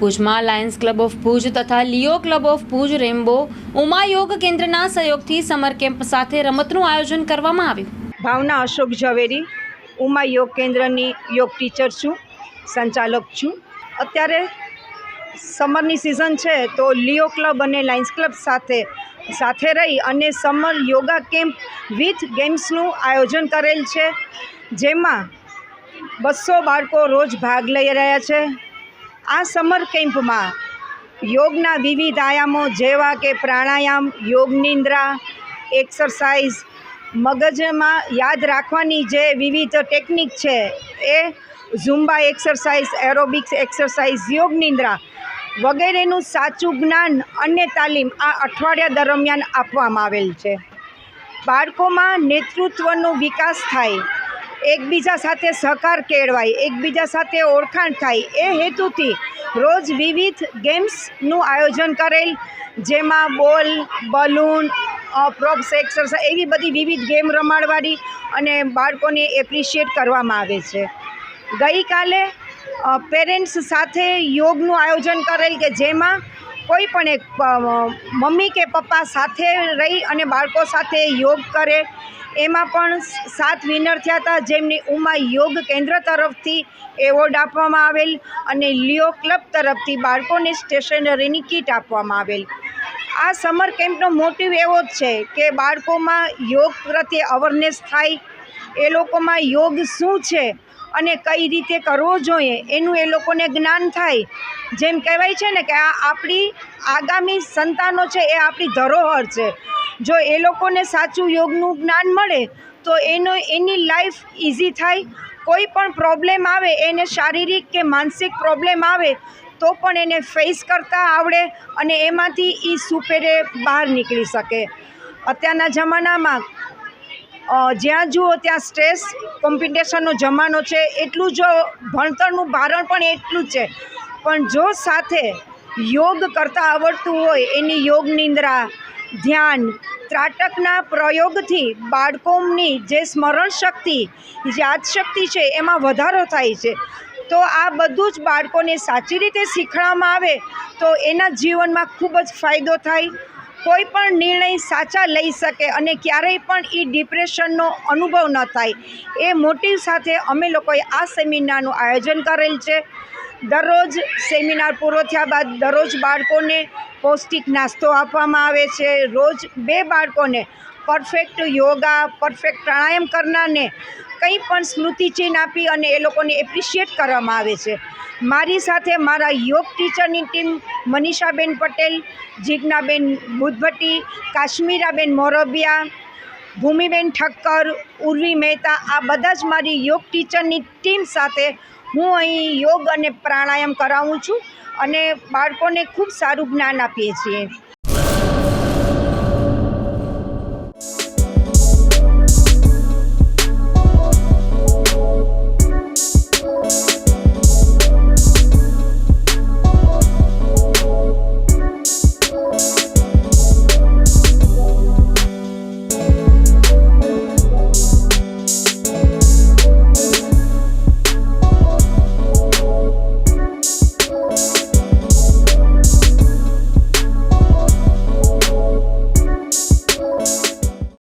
ભુજમાં Lions club of Bhuj તથા Leo club of Bhuj Rambo Uma યોગ કેન્દ્રના સહયોગથી સમર કેમ્પ સાથે રમતનું આયોજન કરવામાં આવ્યું. ભાવના અશોક ઝવેરી, ઉમા યોગ કેન્દ્રની યોગ ટીચર છું, સંચાલક છું. અત્યારે સમરની સિઝન છે તો લિયો ક્લબ અને લાયન્સ ક્લબ સાથે સાથે રહી અને સમર યોગા કેમ્પ વિથ ગેમ્સનું આયોજન કરેલ છે, જેમાં બસો બાળકો રોજ ભાગ લઈ રહ્યા છે. આ સમર કેમ્પમાં યોગના વિવિધ આયામો જેવા કે પ્રાણાયામ, યોગ નિંદ્રા, એક્સરસાઇઝ, મગજમાં યાદ રાખવાની જે વિવિધ ટેકનિક છે એ ઝુમ્બા એક્સરસાઇઝ, એરોબિક્સ એક્સરસાઇઝ, યોગ નિંદ્રા વગેરેનું સાચું જ્ઞાન અને તાલીમ આ અઠવાડિયા દરમિયાન આપવામાં આવેલ છે. બાળકોમાં નેતૃત્વનો વિકાસ થાય એકબીજા સાથે સહકાર કેળવાય, એકબીજા સાથે ઓળખાણ થાય. એ હેતુથી રોજ વિવિધ ગેમ્સનું આયોજન કરેલ, જેમાં બોલ, બલૂન પ્રોપ્સ એક્સરસાઇઝ એવી બધી વિવિધ ગેમ રમાડવાની અને બાળકોને એપ્રિશિએટ કરવામાં આવે છે. ગઈકાલે પેરેન્ટ્સ સાથે યોગનું આયોજન કરેલ કે જેમાં કોઈ પણ એક મમ્મી કે પપ્પા સાથે રહી અને બાળકો સાથે યોગ કરે, એમાં પણ સાત વિનર થયા હતા. જેમની ઉમા યોગ કેન્દ્ર તરફથી એવોર્ડ આપવામાં આવેલ અને લિયો ક્લબ તરફથી બાળકોને સ્ટેશનરીની કીટ આપવામાં આવેલ. આ સમર કેમ્પનો મોટિવ એવો જ છે કે બાળકોમાં યોગ પ્રત્યે અવેરનેસ થાય. એ લોકોમાં યોગ શું છે? અને કઈ રીતે કરવો જોઈએ એનું એ લોકોને જ્ઞાન થાય. જેમ કહેવાય છે ને કે આ આપણી આગામી સંતાનો છે, એ આપણી ધરોહર છે. જો એ લોકોને સાચું યોગનું જ્ઞાન મળે, તો એનો, એની લાઈફ ઇઝી થાય. કોઈ પણ પ્રોબ્લેમ આવે, એને શારીરિક કે માનસિક પ્રોબ્લેમ આવે, તો પણ એને ફેસ કરતાં આવડે અને એમાંથી એ સુપેરે બહાર નીકળી શકે. અત્યારના જમાનામાં જ્યાં જુઓ ત્યાં સ્ટ્રેસ કોમ્પિટિશનનો જમાનો છે, એટલું જો ભણતરનું ભારણ પણ એટલું જ છે. પણ જો સાથે યોગ કરતાં આવડતું હોય, એની યોગ નિંદ્રા, ધ્યાન, ત્રાટકના પ્રયોગથી બાળકોની જે સ્મરણ શક્તિ યાદશક્તિ છે, એમાં વધારો થાય છે. તો આ બધું જ બાળકોને સાચી રીતે શીખવામાં આવે, તો એના જીવનમાં ખૂબ જ ફાયદો થાય. કોઈ પણ નિર્ણય સાચા લઈ શકે અને ક્યારેય પણ એ ડિપ્રેશનનો અનુભવ ન થાય. એ મોટિવ સાથે અમે લોકોએ આ સેમિનારનું આયોજન કરેલ છે. દરરોજ સેમિનાર પૂરો થયા બાદ દરરોજ બાળકોને પૌષ્ટિક નાસ્તો આપવામાં આવે છે. રોજ બે બાળકોને પરફેક્ટ યોગા, પરફેક્ટ પ્રાણાયામ કરનારને કંઈ પણ સ્મૃતિચિહ્ન આપી અને એ લોકોને એપ્રિશિએટ કરવામાં આવે છે. મારી સાથે મારા યોગ ટીચરની ટીમ મનીષાબેન પટેલ, જીજ્ઞાબેન બુદ્ધભટ્ટી, કાશ્મીરાબેન મોરબિયા, ભૂમિબેન ઠક્કર, ઉર્વી મહેતા, આ બધા જ મારી યોગ ટીચરની ટીમ સાથે હું અહીં યોગ અને પ્રાણાયામ કરાવું છું અને બાળકોને ખૂબ સારું જ્ઞાન આપીએ છીએ.